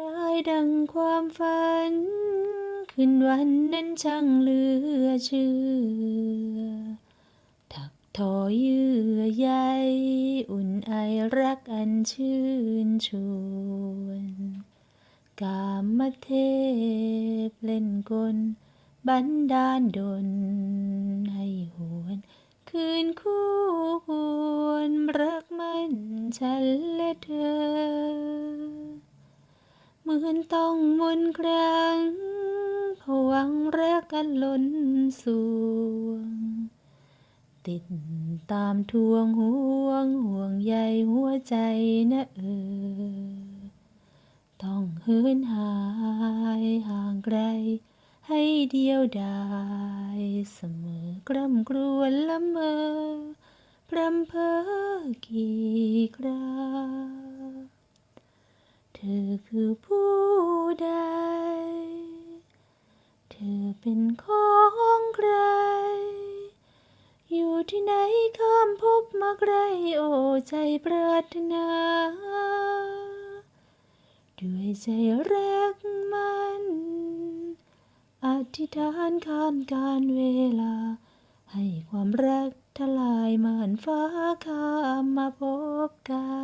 รายดังความฝันคืนวันนั้นช่างเหลือเชื่อ ถักทอเยื่อใยอุ่นไอรักอันชื่นชวนกามเทพเล่นกลบันดาลดนให้หวนคืนคู่ควรรักมันฉันและเธอ เหมือนต้องมนครั้งผวังรักกันล้นสวง ติดตามทวงห่วงห่วงใยหัวใจนะเออ ต้องเหินหายห่างไกล ให้เดียวดายเสมอกล้ำกรวนละเมอพรำเพอกี่คราเธอคือผู้ใด เธอเป็นของใคร อยู่ที่ไหนข้ามพบมาไกลโอ้ใจปรารถนา ด้วยใจรักมัน อธิษฐานข้ามการเวลา ให้ความรักทลายม่านฟ้าข้ามมาพบกัน